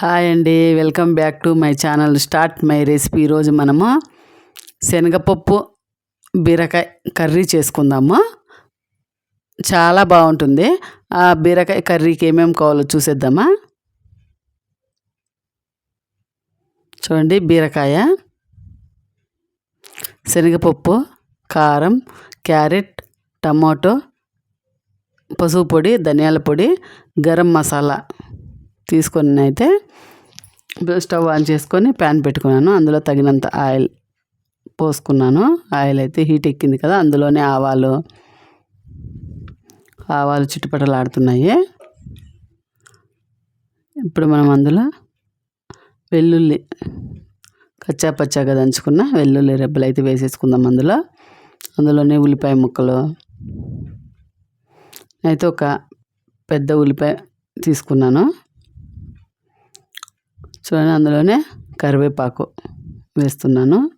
Hi అండి welcome back to my channel start my recipe. ఈరోజు మనము శనగపప్పు బీరకాయ కర్రీ చేసుకుందాము. చాలా బాగుంటుంది. ఆ బీరకాయ కర్రీకి ఏమేమి కావాలో చూసేద్దామా? చూడండి బీరకాయ శనగపప్పు కారం క్యారెట్ టమాటో పసుపు పొడి ధనియాల పొడి గరం మసాలా. తీసుకొని అయితే స్టవ్ ఆన్ చేసుకొని ప్యాన్ పెట్టుకున్నాను. అందులో తగినంత ఆయిల్ పోసుకున్నాను. ఆయిల్ అయితే హీట్ ఎక్కింది కదా అందులోనే ఆవాలు ఆవాలు చుట్టుపటలాడుతున్నాయి ఇప్పుడు మనం అందులో వెల్లుల్లి కచ్చా పచ్చాగా దంచుకున్న వెల్లుల్లి రెబ్బలు అయితే వేసేసుకుందాం అందులో. అందులోనే ఉల్లిపాయ ముక్కలు. అయితే ఒక పెద్ద ఉల్లిపాయ తీసుకున్నాను. చూడండి అందులోనే కరివేపాకు వేస్తున్నాను.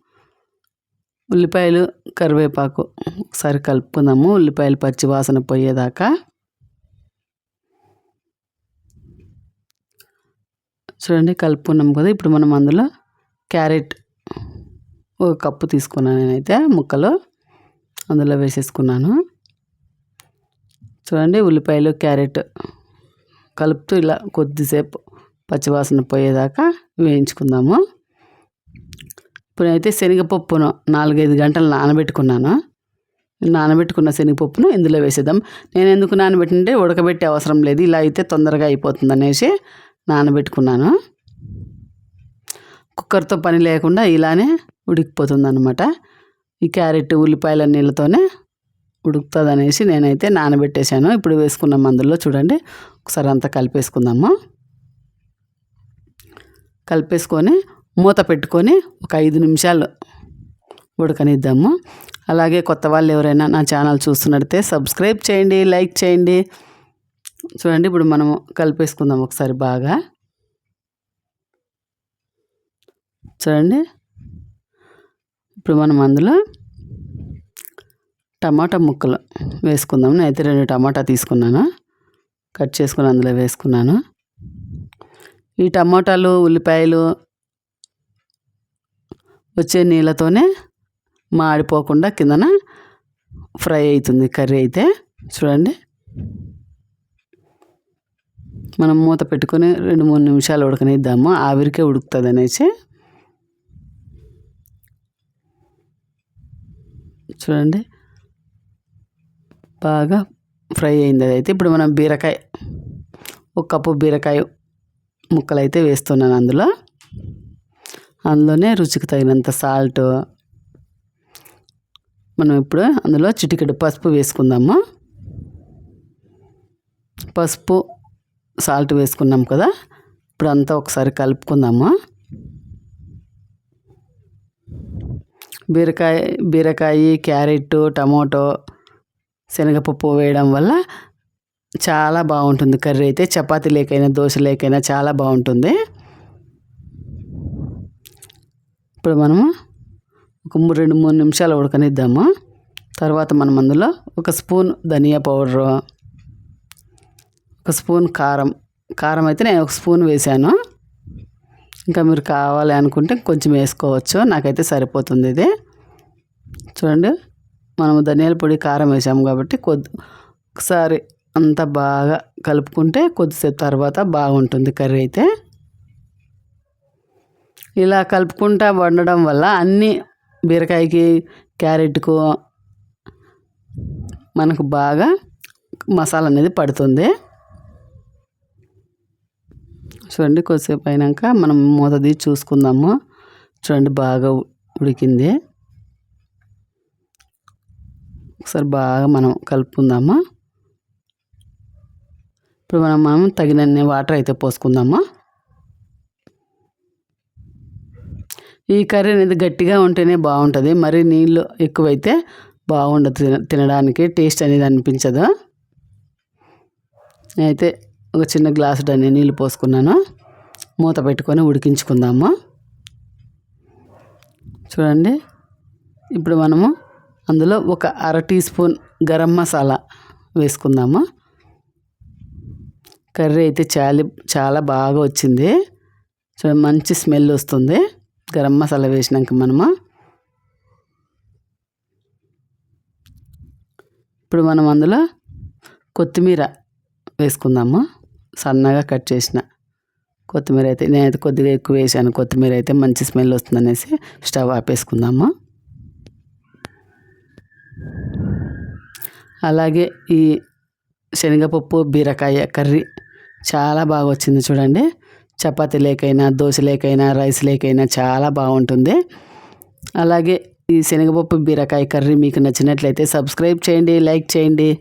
ఉల్లిపాయలు కరివేపాకు ఒకసారి కలుపుకుందాము. ఉల్లిపాయలు పచ్చి వాసన పోయేదాకా. చూడండి కలుపుకున్నాం కదా. ఇప్పుడు మనం అందులో క్యారెట్ ఒక కప్పు తీసుకున్నాను నేనైతే ముక్కలు అందులో వేసేసుకున్నాను. చూడండి ఉల్లిపాయలు క్యారెట్ కలుపుతూ ఇలా కొద్దిసేపు పచ్చివాసన పోయేదాకా వేయించుకుందాము. ఇప్పుడైతే శనగపప్పును నాలుగైదు గంటలు నానబెట్టుకున్నాను. నానబెట్టుకున్న శనగపప్పును ఇందులో వేసేద్దాం. నేను ఎందుకు నానబెట్టింటే ఉడకబెట్టే అవసరం లేదు. ఇలా అయితే తొందరగా అయిపోతుంది అనేసి నానబెట్టుకున్నాను. కుక్కర్తో పని లేకుండా ఇలానే ఉడికిపోతుంది అనమాట ఈ క్యారెట్ ఉల్లిపాయల నీళ్ళతోనే ఉడుకుతుంది అనేసి నేనైతే నానబెట్టేశాను. ఇప్పుడు వేసుకున్న అందులో చూడండి. ఒకసారి అంతా కలిపేసుకుందాము. కలిపేసుకొని మూత పెట్టుకొని ఒక ఐదు నిమిషాలు ఉడకనిద్దాము. అలాగే కొత్త వాళ్ళు ఎవరైనా నా ఛానల్ చూస్తున్నట్టే సబ్స్క్రైబ్ చేయండి లైక్ చేయండి. చూడండి ఇప్పుడు మనము కలిపేసుకుందాం ఒకసారి బాగా. చూడండి ఇప్పుడు మనం అందులో టమాటా ముక్కలు వేసుకుందాం. నేనైతే రెండు టమాటా తీసుకున్నాను. కట్ చేసుకుని అందులో వేసుకున్నాను. ఈ టమాటాలు ఉల్లిపాయలు వచ్చే నీళ్ళతోనే మాడిపోకుండా కిందన ఫ్రై అవుతుంది కర్రీ అయితే. చూడండి. మనం మూత పెట్టుకొని రెండు మూడు నిమిషాలు ఉడకనిద్దాము. ఆవిరికే ఉడుకుతుంది అనేసి చూడండి. బాగా ఫ్రై అయింది అదైతే. ఇప్పుడు మనం బీరకాయ ఒక కప్పు బీరకాయ ముక్కలు అయితే వేస్తున్నాను అందులో. అందులోనే రుచికి తగినంత సాల్ట్ మనం ఇప్పుడు అందులో చిటికెడు పసుపు వేసుకుందాము. పసుపు సాల్ట్ వేసుకున్నాం కదా? ఇప్పుడు అంతా ఒకసారి కలుపుకుందాము. బీరకాయ బీరకాయ క్యారెట్ టమాటో శనగపప్పు వేయడం వల్ల చాలా బాగుంటుంది. కర్రీ అయితే చపాతీ లేకైనా దోశ లేకైనా చాలా బాగుంటుంది. ఇప్పుడు మనము ఒక రెండు మూడు నిమిషాలు ఉడకనిద్దాము. తర్వాత మనం అందులో ఒక స్పూన్ ధనియా పౌడరు ఒక స్పూన్ కారం. కారం అయితే నేను ఒక స్పూన్ వేసాను ఇంకా మీరు కావాలి అనుకుంటే కొంచెం వేసుకోవచ్చు. నాకైతే సరిపోతుంది ఇది. చూడండి మనము ధనియాల పొడి కారం వేసాము కాబట్టి కొద్ది ఒకసారి అంతా బాగా కలుపుకుంటే కొద్దిసేపు తర్వాత బాగుంటుంది కర్రీ అయితే. ఇలా కలుపుకుంటా వండడం వల్ల అన్ని బీరకాయకి క్యారెట్కు మనకు బాగా మసాలా అనేది పడుతుంది. చూడండి కొద్దిసేపు అయినాక మనం మూతది చూసుకుందాము. చూడండి బాగా ఉడికింది. ఒకసారి బాగా మనం కలుపుకుందాము? ఇప్పుడు మనం మనం తగినన్ని వాటర్ అయితే పోసుకుందాము? ఈ కర్రీ అనేది గట్టిగా ఉంటేనే బాగుంటుంది. మరి నీళ్ళు ఎక్కువైతే బాగుండదు తిన తినడానికి. టేస్ట్ అనేది అనిపించదు? నేనైతే ఒక చిన్న గ్లాసు డన్ని నీళ్ళు పోసుకున్నాను. మూత పెట్టుకొని ఉడికించుకుందాము? చూడండి. ఇప్పుడు మనము అందులో ఒక అర టీ స్పూన్ గరం మసాలా వేసుకుందాము? కర్రీ అయితే చాలా చాలా బాగా వచ్చింది. సో మంచి స్మెల్ వస్తుంది. గరం మసాలా వేసినాక మనము. ఇప్పుడు మనం అందులో కొత్తిమీర వేసుకుందాము. సన్నగా కట్ చేసిన కొత్తిమీర అయితే నేనైతే కొద్దిగా ఎక్కువ వేసాను. కొత్తిమీర అయితే మంచి స్మెల్ వస్తుందనేసి స్టవ్ ఆపేసుకుందాము. అలాగే ఈ శనగపప్పు బీరకాయ కర్రీ చాలా బాగా వచ్చింది చూడండి. చపాతీ లేకైనా దోశ లేకైనా రైస్ లేకైనా చాలా బాగుంటుంది. అలాగే ఈ శనగపప్పు బీరకాయ కర్రీ మీకు నచ్చినట్లయితే సబ్స్క్రైబ్ చేయండి లైక్ చేయండి.